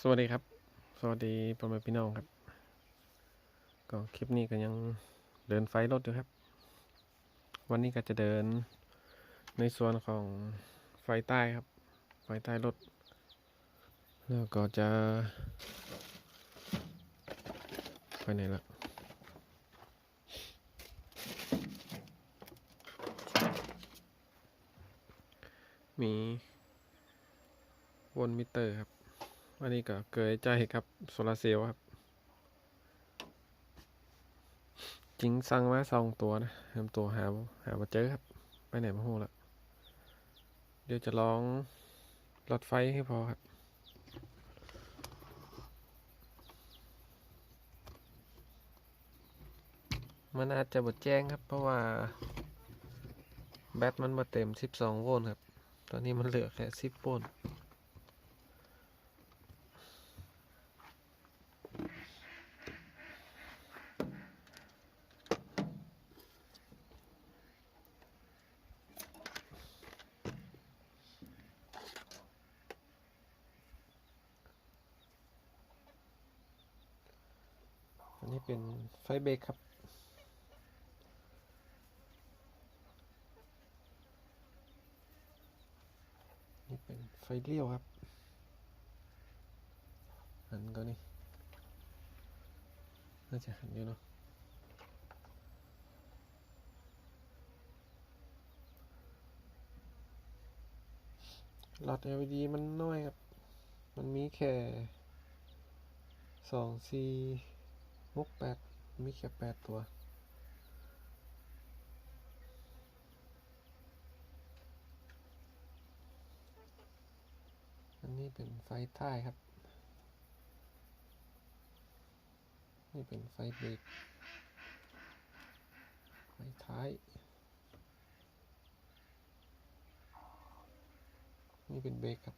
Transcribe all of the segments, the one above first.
สวัสดีครับ สวัสดีพ่อแม่พี่น้องครับ ก็คลิปนี้ก็ยังเดินไฟรถอยู่ครับ วันนี้ก็จะเดินในส่วนของไฟใต้ครับ ไฟใต้รถ แล้วก็จะไปไหนละมีวนมิเตอร์ครับ อันนี้ก็เกิดใจครับโซลาเซลล์ครับจริงสั่งมาสองตัวนะทำตัวหาหามาเจอครับ ไปไหนมาหูละเดี๋ยวจะลองหลอดไฟให้พอครับมันอาจจะบดแจ้งครับ เพราะว่าแบตมันมาเต็ม 12 โวลต์ครับ ตอนนี้มันเหลือแค่ 10 โวลต์ อันนี้เป็นไฟเบรกครับ นี่เป็นไฟเลี้ยวครับ หันก็นี่ น่าจะหันอยู่เนาะหลอด LED มันน้อยครับ มันมีแค่สองสี่ หกแปดมีแค่แปดตัวอันนี้เป็นไฟท้ายครับ นี่เป็นไฟเบรกไฟท้าย นี่เป็นเบรกครับ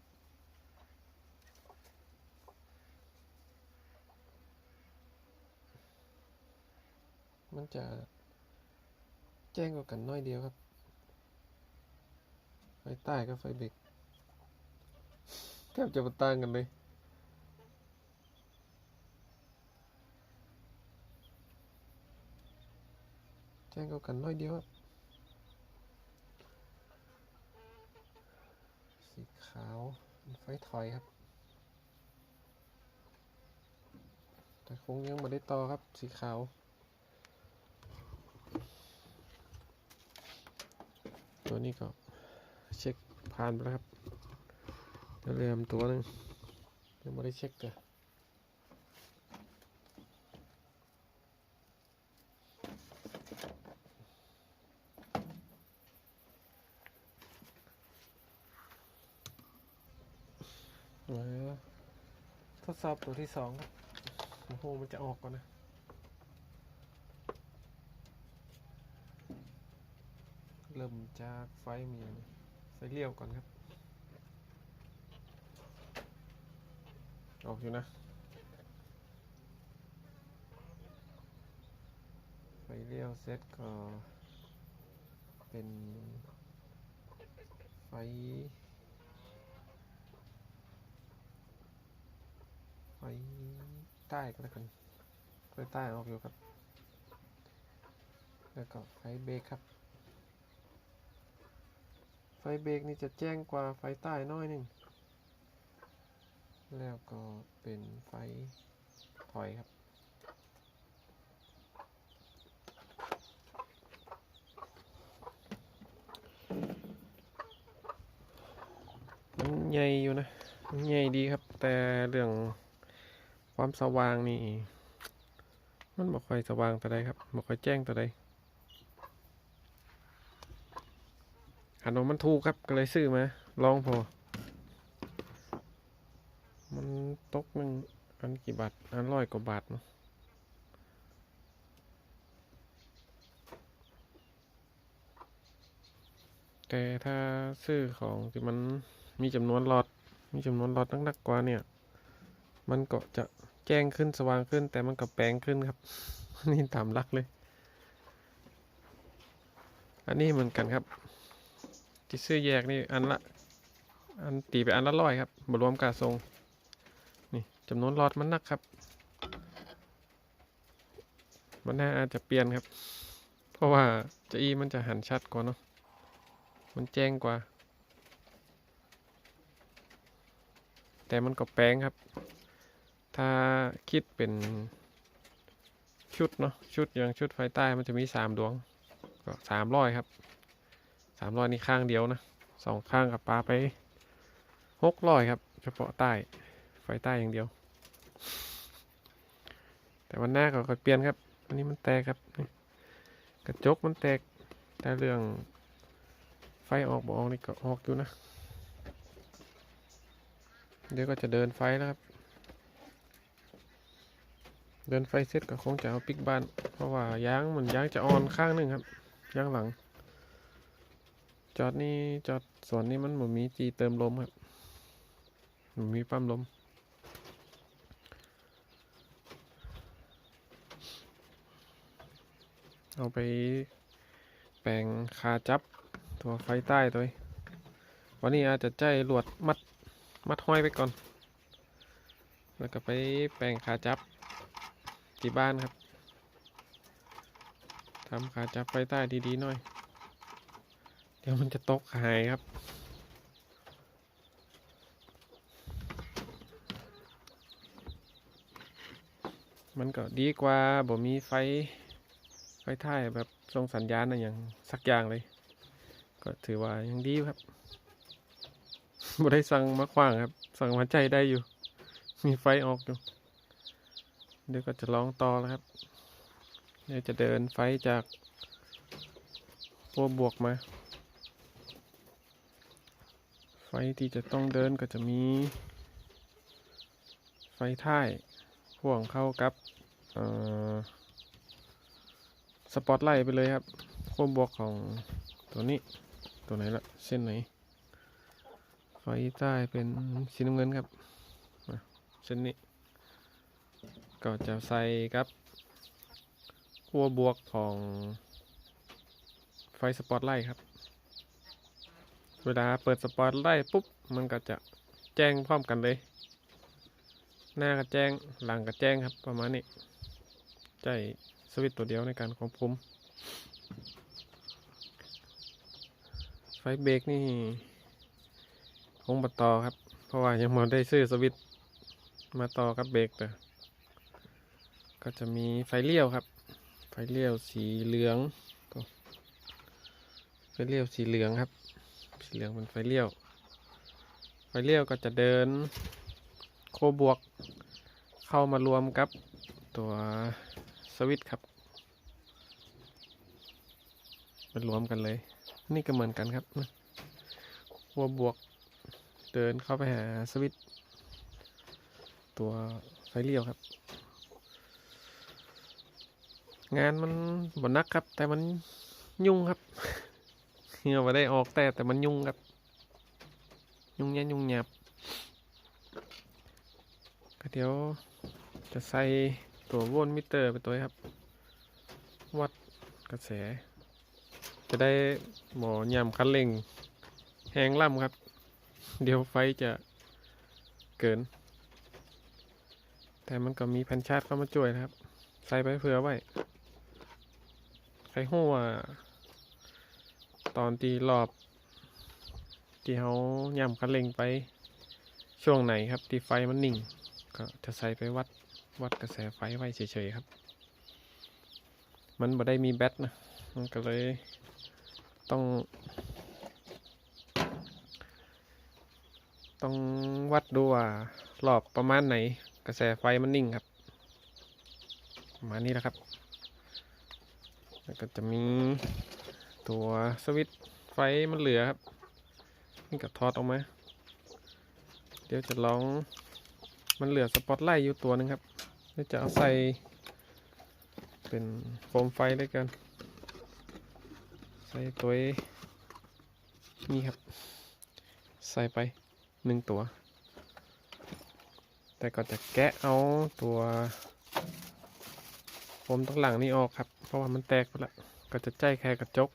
มันจะแจ้งกว่ากันน้อยเดียวครับ ไฟใต้กับไฟเบรกแทบจะมาต่างกันเลยแจ้งกว่ากันน้อยเดียวครับสีขาวไฟถอยครับแต่คงยังไม่ได้ต่อครับสีขาว ตัวนี้ก็เช็คผ่านไปแล้วครับเดี๋ยวเริ่มตัวหนึงยังไม่ได้เช็คกันมาทดสอบตัวที่สองครับโอ้โหมันจะออกก่อนนะ เริ่มจากไฟมีอะไรไฟเลี้ยวก่อนครับ ออกอยู่นะ ไฟเลี้ยวเซตก็เป็นไฟไฟใต้ก็แล้วกันไฟใต้ออกอยู่ครับ แล้วก็ไฟเบรกครับ ไฟเบรกนี่จะแจ้งกว่าไฟใต้น้อยหนึ่ง แล้วก็เป็นไฟถอยครับ มันใหญ่อยู่นะ มันใหญ่ดีครับ แต่เรื่องความสว่างนี่ มันบ่ค่อยสว่างแต่ใดครับบ่ค่อยแจ้งแต่ใด นนั้นมันถูกครับก็เลยซื้อมา ลองพอ มันตกหนึ่งอันกี่บาท อันร้อยกว่าบาทเนาะแต่ถ้าซื้อของที่มันมีจำนวนหลอด มีจำนวนหลอดนักๆกว่าเนี่ย มันก็จะแจ้งขึ้นสว่างขึ้น แต่มันก็แปลงขึ้นครับ นี่ตามลักเลย อันนี้เหมือนกันครับ ที่ซื้อแยกนี่อันละ อันตีไปอันละร้อยครับบรวมกาทรง นี่จำนวนหลอดมันนักครับ มันน่าอาจจะเปลี่ยนครับ เพราะว่าจะอีมันจะหันชัดกว่าเนาะ มันแจ้งกว่า แต่มันก็แปลงครับ ถ้าคิดเป็นชุดเนาะชุดอย่างชุดไฟใต้มันจะมีสามดวง ก็สามร้อยครับ สามร้อยนี่ข้างเดียวนะสองข้างกับปลาไปหกร้อยครับ เฉพาะใต้ไฟใต้อย่างเดียว แต่วันหน้าก็ค่อยเปลี่ยนครับ อันนี้มันแตกครับกระจกมันแตกแต่เรื่องไฟออกบออกนี่ก็ออกอยู่นะ เดี๋ยวก็จะเดินไฟแล้วครับ เดินไฟเสร็จก็คงจะเอาปิกบ้าน เพราะว่ายางมันยางจะอ่อนข้างหนึ่งครับยางหลัง จอดนี่จอดส่วนนี้มันหมือนมีจีเติมลมครับมมีปั๊มลมเอาไปแปลงคาจับตัวไฟใต้ตัววันนี้อาจจะใจลวดมัดมัดห้อยไปก่อน แล้วก็ไปแปลงขาจับที่บ้านครับทำขาจับไฟใต้ดีๆหน่อย ดี๋ยวมันจะตกหายครับ มันก็ดีกว่าบ่มีไฟ ไฟท้ายแบบส่งสัญญาณอะไรอย่างสักอย่างเลย ก็ถือว่ายังดีครับบ่ได้สั่งมาขว้างครับ สั่งมาใจได้อยู่ มีไฟออกอยู่ เดี๋ยวก็จะลองต่อแล้วครับ เดี๋ยวจะเดินไฟจากขั้วบวกมา ไฟที่จะต้องเดินก็จะมี ไฟท้ายพ่วงเข้ากับสปอตไลท์ไปเลยครับขั้วบวกของตัวนี้ตัวไหนละเส้นไหน ไฟใต้เป็นสีน้ำเงินครับเส้นนี้ ก็จะใส่กับขั้วบวกของไฟสปอตไลท์ครับ เวลาเปิดสปอตไลท์ปุ๊บ มันก็จะแจ้งพร้อมกันเลย หน้าก็แจ้งหลังก็แจ้งครับประมาณนี้ใจสวิตตัวเดียวในการควบคุม ไฟเบรกนี่คงบัต่อครับ เพราะว่ายังไม่ได้ซื้อสวิตมาต่อกับเบรกแต่ก็จะมีไฟเลี้ยวครับ ไฟเลี้ยวสีเหลืองไฟเลี้ยวสีเหลืองครับ สีเหลืองเป็นไฟเลี้ยว ไฟเลี้ยวก็จะเดินโคบวกเข้ามารวมกับตัวสวิตครับมารวมกันเลย นี่ก็เหมือนกันครับนะหัวบวกเดินเข้าไปหาสวิตตัวไฟเลี้ยวครับ งานมันบนนักครับ แต่มันยุ่งครับ เหี่ยวมาได้ออกแต่แต่มันยุ่งครับ ยุ่งแย่ยุ่งหยาบก็เดี๋ยวจะใส่ตัวโวลต์มิเตอร์ไปตัวครับ วัดกระแส จะได้หมอยำคันเร่งแหงล่ำครับ เดี๋ยวไฟจะเกิน แต่มันก็มีแผ่นชาร์จเข้ามาช่วยนะครับ ใส่ไปเผื่อไว้ใครหัวา ตอนตีรอบ ที่เขาย่ำคันเร่งไปช่วงไหนครับ ที่ไฟมันนิ่ง ก็จะใส่ไปวัดวัดกระแสไฟไว้เฉยๆครับ มันบ่ได้มีแบตนะมันก็เลยต้อง ต้องวัดดูว่ารอบประมาณไหน กระแสไฟมันนิ่งครับประมาณนี้แหละครับ แล้วก็จะมี ตัวสวิตไฟมันเหลือครับนี่ก็ถอดออกมา เดี๋ยวจะลองมันเหลือสปอตไลท์อยู่ตัวหนึ่งครับเดี๋ยวจะเอาใส่ เป็นโคมไฟด้วยกัน ใส่ตัวนี้ครับ ใส่ไปหนึ่งตัว แต่ก็จะแกะเอาตัวโฟมตั้งหลังนี้ออกครับ เพราะว่ามันแตกไปแล้วก็จะใจแค่กระจก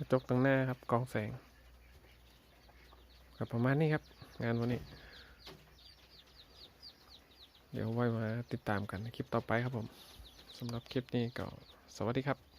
ระจกตั้งหน้าครับกองแสงกับประมาณนี้ครับ งานวันนี้ เดี๋ยวไว้มาติดตามกันในคลิปต่อไปครับผมสำหรับคลิปนี้ก็สวัสดีครับ